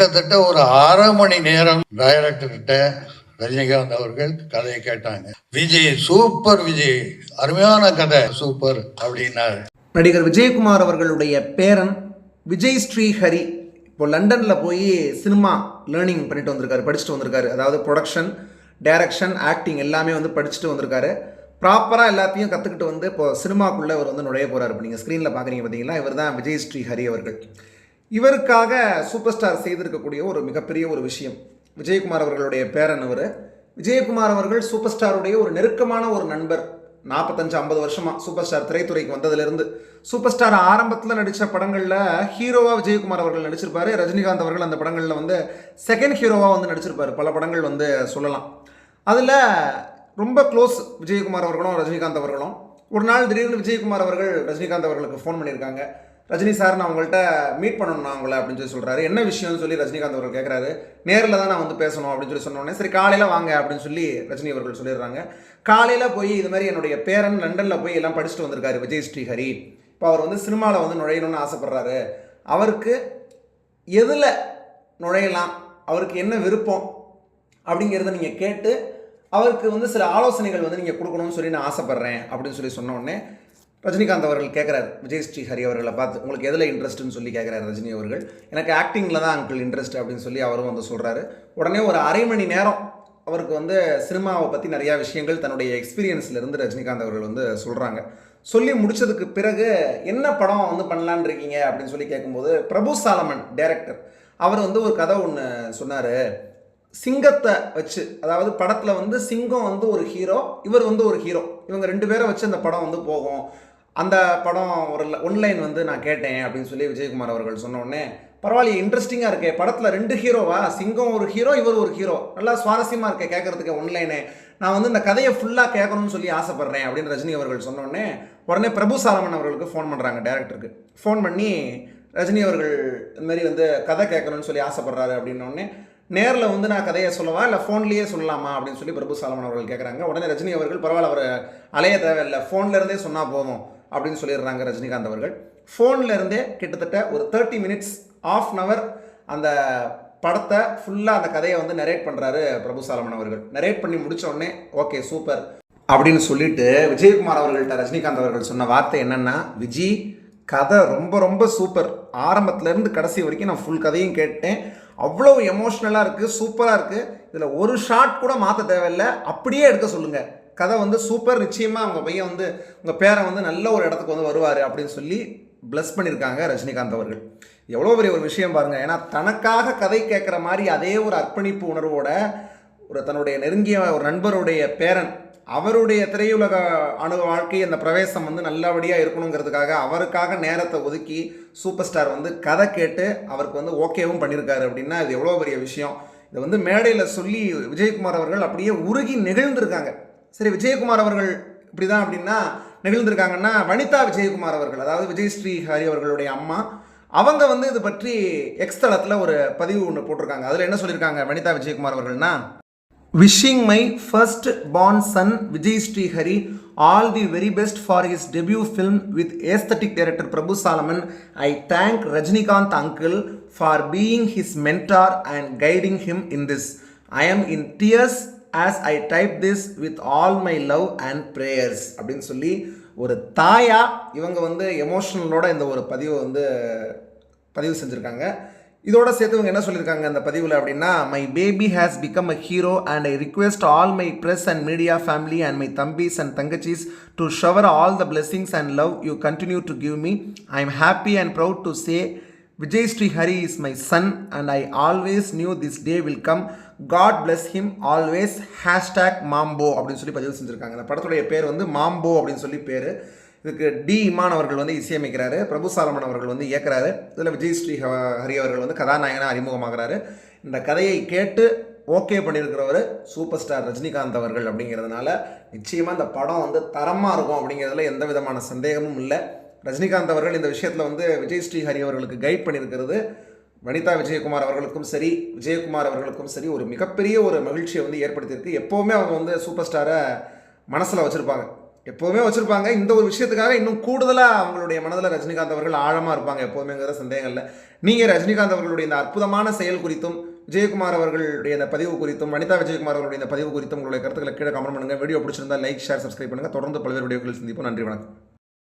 கிட்டத்தட்ட ஒரு அரை மணி நேரம் டைரக்டர்கிட்ட ரஜினிகாந்த் அவர்கள் கதையை கேட்டாங்க. விஜய் சூப்பர் விஜய். அருமையான கதை. சூப்பர் அப்படின்னாரு. நடிகர் விஜயகுமார் அவர்களுடைய பேரன் விஜய் ஸ்ரீஹரி இப்போ லண்டனில் போய் சினிமா லேர்னிங் பண்ணிட்டு வந்திருக்காரு படிச்சுட்டு வந்திருக்காரு. அதாவது ப்ரொடக்ஷன் டைரக்ஷன் ஆக்டிங் எல்லாமே வந்து படிச்சுட்டு வந்திருக்காரு. ப்ராப்பராக எல்லாத்தையும் கற்றுக்கிட்டு வந்து இப்போ சினிமாக்குள்ளே அவர் வந்து நுழைய போகிறார் இப்போ நீங்கள் ஸ்க்ரீனில் பார்க்குறீங்க பார்த்தீங்களா இவர் தான் விஜய் ஸ்ரீஹரி அவர்கள். இவருக்காக சூப்பர் ஸ்டார் செய்திருக்கக்கூடிய ஒரு மிகப்பெரிய ஒரு விஷயம். விஜயகுமார் அவர்களுடைய பேரன் அவர். விஜயகுமார் அவர்கள் சூப்பர் ஸ்டாருடைய ஒரு நெருக்கமான ஒரு நண்பர். நாற்பத்தஞ்சு ஐம்பது வருஷமாக சூப்பர் ஸ்டார் திரைத்துறைக்கு வந்ததுலேருந்து. சூப்பர் ஸ்டார் ஆரம்பத்தில் நடித்த படங்களில் ஹீரோவாக விஜயகுமார் அவர்கள் நடிச்சிருப்பார். ரஜினிகாந்த் அவர்கள் அந்த படங்களில் வந்து செகண்ட் ஹீரோவாக வந்து நடிச்சிருப்பார். பல படங்கள் வந்து சொல்லலாம். அதில் ரொம்ப க்ளோஸ் விஜயகுமார் அவர்களும் ரஜினிகாந்த் அவர்களும். ஒரு நாள் திடீர்னு விஜயகுமார் அவர்கள் ரஜினிகாந்த் அவர்களுக்கு ஃபோன் பண்ணியிருக்காங்க. ரஜினி சார் நான் உங்கள்கிட்ட மீட் பண்ணணும் நான் உங்களை அப்படின்னு சொல்லி சொல்கிறாரு என்ன விஷயம்னு சொல்லி ரஜினிகாந்த் அவர்கள் கேட்குறாரு நேரில் தான் நான் வந்து பேசணும் அப்படின்னு சொல்லி சொன்னோடனே சரி காலையில் வாங்க அப்படின்னு சொல்லி ரஜினி அவர்கள் சொல்லிடுறாங்க. காலையில் போய் இது மாதிரி என்னுடைய பேரன் லண்டனில் போய் எல்லாம் படிச்சுட்டு வந்திருக்காரு விஜய் ஸ்ரீஹரி இப்போ அவர் வந்து சினிமாவில் வந்து நுழையணும்னு ஆசைப்பட்றாரு. அவருக்கு எதில் நுழையலாம்? அவருக்கு என்ன விருப்பம்? அப்படிங்கிறத நீங்கள் கேட்டு அவருக்கு வந்து சில ஆலோசனைகள் வந்து நீங்கள் கொடுக்கணும்னு சொல்லி நான் ஆசைப்பட்றேன் அப்படின்னு சொல்லி சொன்னோடனே ரஜினிகாந்த் அவர்கள் கேட்குறாரு விஜய் ஸ்ரீஹரி அவர்களை பார்த்து உங்களுக்கு எதில் இன்ட்ரெஸ்ட்டுன்னு சொல்லி கேட்குறாரு ரஜினி அவர்கள். எனக்கு ஆக்டிங்கில் தான் அங்கிள் இன்ட்ரெஸ்ட் அப்படின்னு சொல்லி அவரும் வந்து சொல்கிறாரு உடனே ஒரு அரை மணி நேரம் அவருக்கு வந்து சினிமாவை பற்றி நிறையா விஷயங்கள் தன்னுடைய எக்ஸ்பீரியன்ஸ்லேருந்து ரஜினிகாந்த் அவர்கள் வந்து சொல்கிறாங்க சொல்லி முடித்ததுக்கு பிறகு என்ன படம் வந்து பண்ணலான்னு இருக்கீங்க? அப்படின்னு சொல்லி கேட்கும்போது பிரபு சாலமன் டைரக்டர் அவர் வந்து ஒரு கதை ஒன்று சொன்னார். சிங்கத்தை வச்சு அதாவது படத்தில் வந்து சிங்கம் வந்து ஒரு ஹீரோ இவர் வந்து ஒரு ஹீரோ இவங்க ரெண்டு பேரை வச்சு அந்த படம் வந்து போகும். அந்த படம் ஒரு ஒன்லைன் வந்து நான் கேட்டேன் அப்படின்னு சொல்லி விஜயகுமார் அவர்கள் சொன்ன உடனே பரவாயில்ல இன்ட்ரெஸ்டிங்காக இருக்கே. படத்தில் ரெண்டு ஹீரோவா சிங்கம் ஒரு ஹீரோ இவர் ஒரு ஹீரோ நல்லா சுவாரஸ்யமாக இருக்கே கேட்கறதுக்கு ஒன்லைனு நான் வந்து இந்த கதையை ஃபுல்லாக கேட்கணும்னு சொல்லி ஆசைப்பட்றேன் அப்படின்னு ரஜினி அவர்கள் சொன்னோடனே உடனே பிரபு சாலமன் அவர்களுக்கு ஃபோன் பண்ணுறாங்க டேரக்டருக்கு ஃபோன் பண்ணி ரஜினி அவர்கள் இந்தமாரி வந்து கதை கேட்கணும்னு சொல்லி ஆசைப்பட்றாரு அப்படின்னோடனே நேரில் வந்து நான் கதையை சொல்லவா? இல்லை ஃபோன்லேயே சொல்லலாமா? அப்படின்னு சொல்லி பிரபு சாலமன் அவர்கள் கேட்குறாங்க உடனே ரஜினி அவர்கள் பரவாயில்ல அவர் அலைய தேவையில்லை. ஃபோன்லேருந்தே சொன்னால் போதும். அப்படின்னு சொல்லிடுறாங்க ரஜினிகாந்த் அவர்கள். ஃபோனில் இருந்தே கிட்டத்தட்ட ஒரு thirty minutes of an hour அந்த படத்தை ஃபுல்லாக அந்த கதையை வந்து நரேட் பண்ணுறாரு பிரபு சாலமன் அவர்கள். நரேட் பண்ணி முடிச்ச உடனே ஓகே சூப்பர் அப்படின்னு சொல்லிட்டு விஜயகுமார் அவர்கள்ட்ட ரஜினிகாந்த் அவர்கள் சொன்ன வார்த்தை என்னென்னா விஜி கதை ரொம்ப ரொம்ப சூப்பர் ஆரம்பத்துலேருந்து கடைசி வரைக்கும் நான் ஃபுல் கதையும் கேட்டேன். அவ்வளோ எமோஷ்னலாக இருக்குது சூப்பராக இருக்குது இதில் ஒரு ஷாட் கூட மாற்ற தேவையில்லை. அப்படியே எடுக்க சொல்லுங்கள் கதை வந்து சூப்பர் நிச்சயமாக உங்கள் பையன் வந்து உங்கள் பேரை வந்து நல்ல ஒரு இடத்துக்கு வந்து வருவார் அப்படின்னு சொல்லி ப்ளஸ் பண்ணியிருக்காங்க ரஜினிகாந்த் அவர்கள். எவ்வளோ பெரிய ஒரு விஷயம் பாருங்கள் ஏன்னா தனக்காக கதை கேட்குற மாதிரி அதே ஒரு அர்ப்பணிப்பு உணர்வோட ஒரு தன்னுடைய நெருங்கிய ஒரு நண்பருடைய பேரன் அவருடைய திரையுலக அணு வாழ்க்கை அந்த பிரவேசம் வந்து நல்லபடியாக இருக்கணுங்கிறதுக்காக அவருக்காக நேரத்தை ஒதுக்கி சூப்பர் ஸ்டார் வந்து கதை கேட்டு அவருக்கு வந்து ஓகேவும் பண்ணியிருக்காரு அப்படின்னா இது எவ்வளோ பெரிய விஷயம். இதை வந்து மேடையில் சொல்லி விஜயகுமார் அவர்கள் அப்படியே உருகி நெகிழ்ந்திருக்காங்க. சரி விஜயகுமார் அவர்கள் இப்படி தான் அப்படின்னா நெகிழ்ந்திருக்காங்கன்னா வனிதா விஜயகுமார் அவர்கள் அதாவது விஜய் ஸ்ரீஹரி அவர்களுடைய அம்மா அவங்க வந்து இது பற்றி எக்ஸ் தளத்தில் ஒரு பதிவு ஒன்று போட்டிருக்காங்க. அதில் என்ன சொல்லியிருக்காங்க Vanitha Vijayakumar அவர்கள்னா? Wishing my first born son Vijay Srihari all the very best for his debut film with aesthetic director Prabhu Solomon. I thank Rajinikanth uncle for being his mentor and guiding him in this I am in tears as I type this with all my love and prayers அப்படின்னு சொல்லி ஒரு தாயா இவங்க வந்து எமோஷனலோட இந்த ஒரு பதிவை வந்து பதிவு செஞ்சுருக்காங்க. இதோட சேர்த்து இவங்க என்ன சொல்லியிருக்காங்க அந்த பதிவில் அப்படின்னா my baby has become a hero and I request all my press and media family and my thambis and thangachis to shower all the blessings and love you continue to give me I am happy and proud to say Vijay Sri Hari is my son and I always knew this day will come God bless him always hashtag Mambo அப்படின்னு சொல்லி பதிவு செஞ்சுருக்காங்க. அந்த படத்துடைய பேர் வந்து மாம்போ அப்படின்னு சொல்லி பேர். இதுக்கு டி இமான் அவர்கள் வந்து இசையமைக்கிறாரு. பிரபு சாலமன் அவர்கள் வந்து இயக்கிறாரு. இதில் விஜய் ஸ்ரீ ஹ- ஹரி அவர்கள் வந்து கதாநாயகனாக அறிமுகமாகிறாரு. இந்த கதையை கேட்டு ஓகே பண்ணியிருக்கிறவர் சூப்பர் ஸ்டார் ரஜினிகாந்த் அவர்கள் அப்படிங்கிறதுனால நிச்சயமாக இந்த படம் வந்து தரமாக இருக்கும் அப்படிங்கிறதுல எந்த விதமான சந்தேகமும் இல்லை. ரஜினிகாந்த் அவர்கள் இந்த விஷயத்தில் வந்து விஜய் ஸ்ரீஹரி அவர்களுக்கு கைட் பண்ணியிருக்கிறது. வனிதா விஜயகுமார் அவர்களுக்கும் சரி விஜயகுமார் அவர்களுக்கும் சரி ஒரு மிகப்பெரிய ஒரு மகிழ்ச்சியை வந்து ஏற்படுத்தியிருக்கு. எப்போவுமே அவங்க வந்து சூப்பர் ஸ்டாரை மனசில் வச்சுருப்பாங்க. எப்போவுமே வச்சுருப்பாங்க. இந்த ஒரு விஷயத்துக்காக இன்னும் கூடுதலாக அவங்களுடைய மனதில் ரஜினிகாந்த் அவர்கள் ஆழமாக இருப்பாங்க எப்போவுமேங்கிற சந்தேகம் இல்லை நீங்கள் ரஜினிகாந்த் அவர்களுடைய இந்த அற்புதமான செயல் குறித்தும் விஜயகுமார் அவர்களுடைய இந்த பதிவு குறித்தும் வனிதா விஜயகுமார் அவர்களுடைய இந்த பதிவு குறித்தும் உங்களுடைய கருத்துக்களை கீழே கமெண்ட் பண்ணுங்கள் வீடியோ பிடிச்சிருந்தா லைக் ஷேர் சப்ஸ்கிரைப் பண்ணுங்கள் தொடர்ந்து பல்வேறு வீடியோக்கள் சந்திப்போம். நன்றி வணக்கம்.